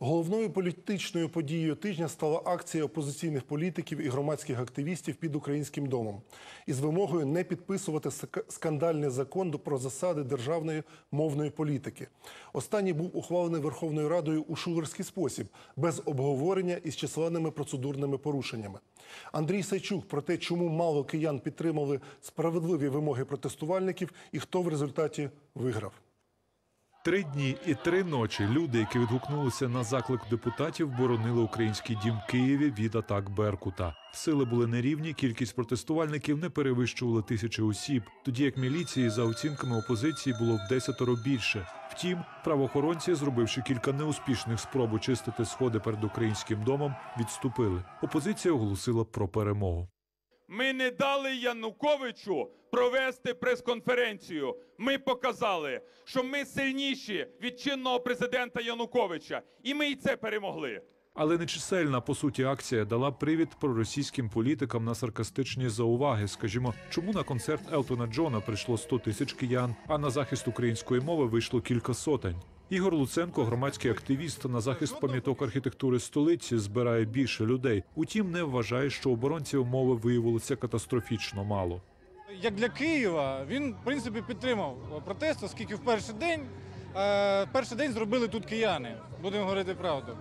Головною політичною подією тижня стала акція опозиційних політиків і громадських активістів під українським домом із вимогою не підписувати скандальний закон про засади державної мовної політики. Останній був ухвалений Верховною Радою у шулерський спосіб, без обговорення із численними процедурними порушеннями. Андрій Сайчук про те, чому мало киян підтримали справедливі вимоги протестувальників і хто в результаті виграв. Три дні і три ночі люди, які відгукнулися на заклик депутатів, боронили український дім Києві від атак Беркута. Сили були нерівні, кількість протестувальників не перевищували тисячі осіб, тоді як міліції за оцінками опозиції було в десятеро більше. Втім, правоохоронці, зробивши кілька неуспішних спроб очистити сходи перед українським домом, відступили. Опозиція оголосила про перемогу. Ми не дали Януковичу провести прес-конференцію. Ми показали, що ми сильніші від чинного президента Януковича, і ми і це перемогли. Але нечисельна по суті акція дала привід проросійським політикам на саркастичні зауваги. Скажімо, чому на концерт Елтона Джона прийшло 100 тисяч киян, а на захист української мови вийшло кілька сотень. Ігор Луценко, громадський активіст на захист пам'яток архітектури столиці, збирає більше людей. Утім, не вважає, що оборонців мови виявилося катастрофічно мало. Як для Києва, він в принципі підтримав протест, оскільки в перший день, е, перший день зробили тут кияни, будемо говорити правду.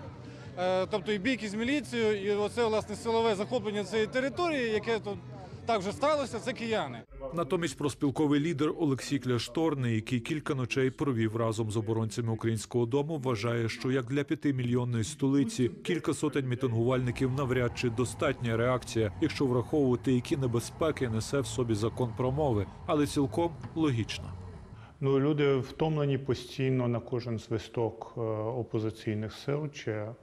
Е, тобто і бійки з міліцією, і оце власне силове захоплення цієї території, яке тут так вже сталося, це кияни. Натомість проспілковий лідер Олексій Кляшторний, який кілька ночей провів разом з оборонцями українського дому, вважає, що як для п'ятимільйонної столиці кілька сотень мітингувальників навряд чи достатня реакція, якщо враховувати, які небезпеки несе в собі закон про мови, але цілком логічно. Ну, люди втомлені постійно на кожен свисток е, опозиційних сил чи е,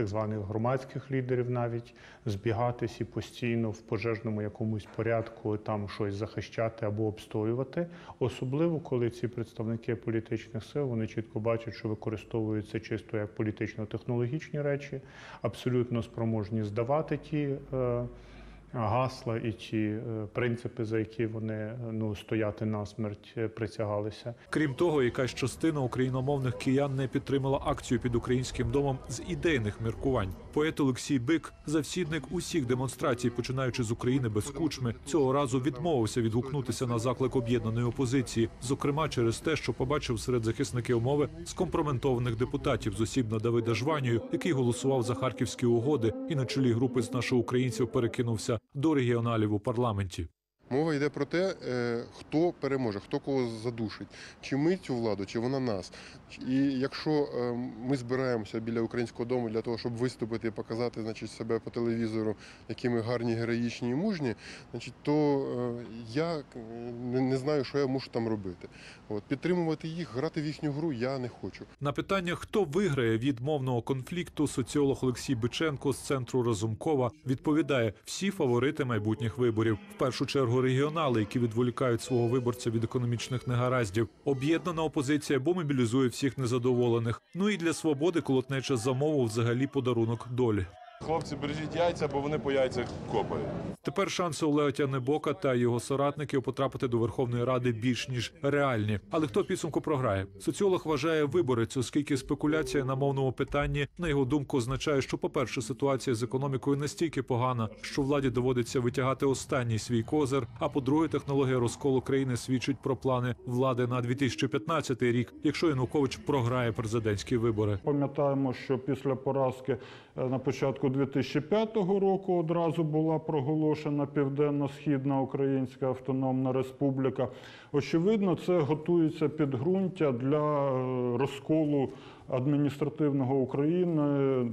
так званих громадських лідерів навіть збігатись і постійно в пожежному якомусь порядку там щось захищати або обстоювати. Особливо коли ці представники політичних сил вони чітко бачать, що використовуються чисто як політично-технологічні речі, абсолютно спроможні здавати ті. е, Гасла і ті е, принципи, за які вони е, ну стояти насмерть е, присягалися. Крім того, якась частина україномовних киян не підтримала акцію під українським домом з ідейних міркувань. Поет Олексій Бик, завсідник усіх демонстрацій, починаючи з України без кучми, цього разу відмовився відгукнутися на заклик об'єднаної опозиції, зокрема через те, що побачив серед захисників мови скомпроментованих депутатів з осіб на Давида Жванію, який голосував за харківські угоди, і на чолі групи з наших українців перекинувся до регіоналів у парламенті. Мова йде про те, е, хто переможе, хто кого задушить, чи ми цю владу, чи вона нас. І якщо е, ми збираємося біля українського дому для того, щоб виступити і показати значить, себе по телевізору, які ми гарні, героїчні і мужні, значить, то е, я не знаю, що я мушу там робити. От, підтримувати їх, грати в їхню гру я не хочу. На питання, хто виграє від мовного конфлікту, соціолог Олексій Биченко з центру Разумкова відповідає: всі фаворити майбутніх виборів. В першу чергу регіонали, які відволікають свого виборця від економічних негараздів. Об'єднана опозиція бо мобілізує всіх незадоволених. Ну і для свободи колотнеча замову взагалі подарунок долі. Хлопці, бережіть яйця, бо вони по яйцях копають. Тепер шанси Олега Тянебока та його соратників потрапити до Верховної Ради більш ніж реальні. Але хто підсумку програє? Соціолог вважає виборець, оскільки спекуляція на мовному питанні, на його думку, означає, що, по-перше, ситуація з економікою настільки погана, що владі доводиться витягати останній свій козир. А по-друге, технологія розколу країни свідчить про плани влади на 2015 рік, якщо Янукович програє президентські вибори. Пам'ятаємо, що після поразки е, на початку 2005 року одразу була проголошена Південно-Східна Українська Автономна Республіка. Очевидно, це готується підґрунтя для е, розколу адміністративного України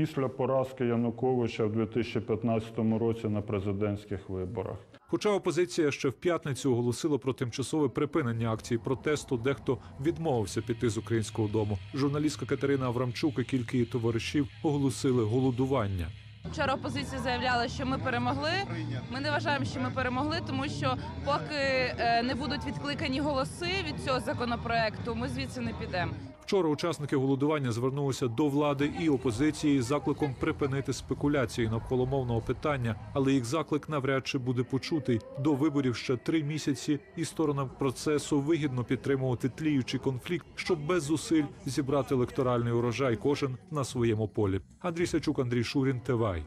після поразки Януковича в 2015 році на президентських виборах. Хоча опозиція ще в п'ятницю оголосила про тимчасове припинення акції протесту, дехто відмовився піти з українського дому. Журналістка Катерина Аврамчук і кілька її товаришів оголосили голодування. Вчора опозиція заявляла, що ми перемогли. Ми не вважаємо, що ми перемогли, тому що поки е, не будуть відкликані голоси від цього законопроекту, ми звідси не підемо. Вчора учасники голодування звернулися до влади і опозиції з закликом припинити спекуляції навколо мовного питання, але їх заклик навряд чи буде почутий. До виборів ще три місяці, і сторонам процесу вигідно підтримувати тліючий конфлікт, щоб без зусиль зібрати електоральний урожай кожен на своєму полі. Андрій Сачук, Андрій Шурін, Тивай.